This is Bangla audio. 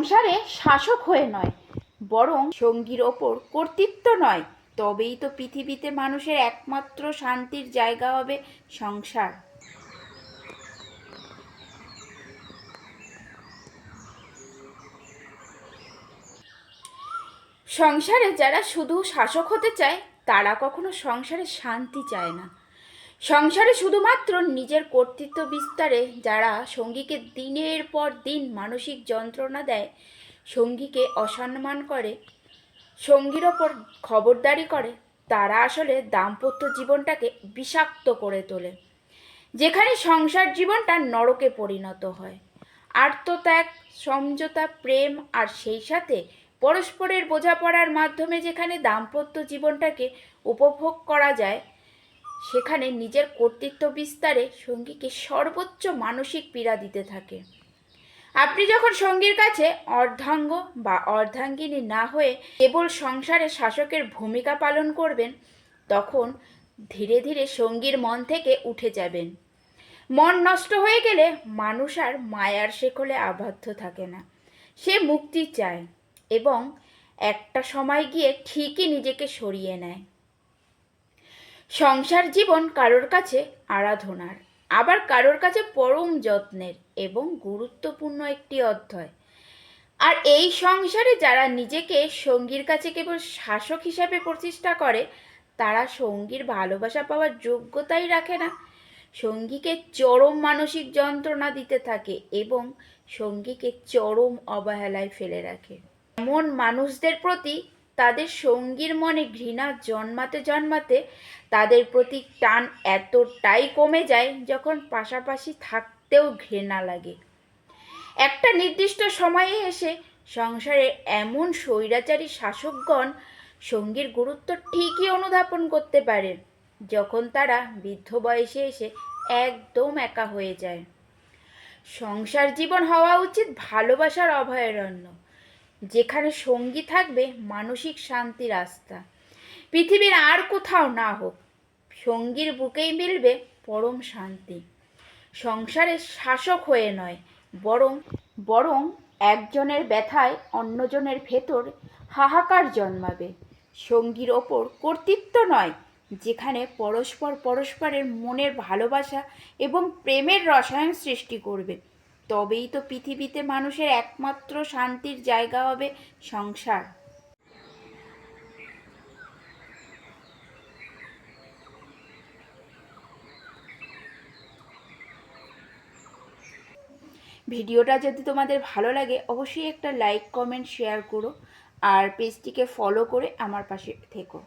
সংসারে শাসক হয়ে নয়, বরং সঙ্গীর ওপর কর্তৃত্ব নয়। তবেই তো পৃথিবীতে মানুষের একমাত্র শান্তির জায়গা হবে সংসার। সংসারে যারা শুধু শাসক হতে চায়, তারা কখনো সংসারে শান্তি চায় না। সংসারে শুধুমাত্র নিজের কর্তৃত্ব বিস্তারে যারা সঙ্গীকে দিনের পর দিন মানসিক যন্ত্রণা দেয়, সঙ্গীকে অসম্মান করে, সঙ্গীর ওপর খবরদারি করে, তারা আসলে দাম্পত্য জীবনটাকে বিষাক্ত করে তোলে, যেখানে সংসার জীবনটা নরকে পরিণত হয়। আত্মত্যাগ, সমঝোতা, প্রেম আর সেই সাথে পরস্পরের বোঝাপড়ার মাধ্যমে যেখানে দাম্পত্য জীবনটাকে উপভোগ করা যায় সেখানে নিজের কর্তৃত্ব বিস্তারে সঙ্গীকে সর্বোচ্চ মানসিক পীড়া দিতে থাকে। আপনি যখন সঙ্গীর কাছে অর্ধাঙ্গ বা অর্ধাঙ্গিনী না হয়ে কেবল সংসারে শাসকের ভূমিকা পালন করবেন, তখন ধীরে ধীরে সঙ্গীর মন থেকে উঠে যাবেন। মন নষ্ট হয়ে গেলে মানুষ আর মায়ার শেকলে আবদ্ধ থাকে না। সে মুক্তি চায় এবং একটা সময় গিয়ে ঠিকই নিজেকে সরিয়ে নেয়। সংসার জীবন কারোর কাছে আরাধনার, আবার কারোর কাছে পরম যত্নের এবং গুরুত্বপূর্ণ একটি অধ্যায়। আর এই সংসারে যারা নিজেকে সঙ্গীর কাছে কেবল শাসক হিসাবে প্রতিষ্ঠা করে, তারা সঙ্গীর ভালোবাসা পাওয়ার যোগ্যতাই রাখে না। সঙ্গীকে চরম মানসিক যন্ত্রণা দিতে থাকে এবং সঙ্গীকে চরম অবহেলায় ফেলে রাখে। এমন মানুষদের প্রতি তাদের সঙ্গীর মনে ঘৃণা জন্মাতে জন্মাতে তাদের প্রতি টান এতটাই কমে যায় যখন পাশাপাশি থাকতেও ঘৃণা লাগে। একটা নির্দিষ্ট সময়ে এসে সংসারে এমন স্বৈরাচারী শাসকগণ সঙ্গীর গুরুত্ব ঠিকই অনুধাবন করতে পারে, যখন তারা বৃদ্ধ বয়সে এসে একদম একা হয়ে যায়। সংসার জীবন হওয়া উচিত ভালোবাসার অভয়ারণ্য। যেখানে সঙ্গী থাকবে মানসিক শান্তি রাস্তা। পৃথিবীর আর কোথাও না হোক, সঙ্গীর বুকেই মিলবে পরম শান্তি। সংসারের শাসক হয়ে নয়, বরং বরং একজনের ব্যথায় অন্যজনের ভেতর হাহাকার জন্মাবে। সঙ্গীর ওপর কর্তৃত্ব নয়, যেখানে পরস্পর পরস্পরের মনের ভালোবাসা এবং প্রেমের রসায়ন সৃষ্টি করবে। তবেই তো পৃথিবীতে মানুষের একমাত্র শান্তির জায়গা হবে সংসার। ভিডিওটা যদি তোমাদের ভালো লাগে, অবশ্যই একটা লাইক, কমেন্ট, শেয়ার করো। আর পেজটিকে ফলো করে আমার পাশে থেকো।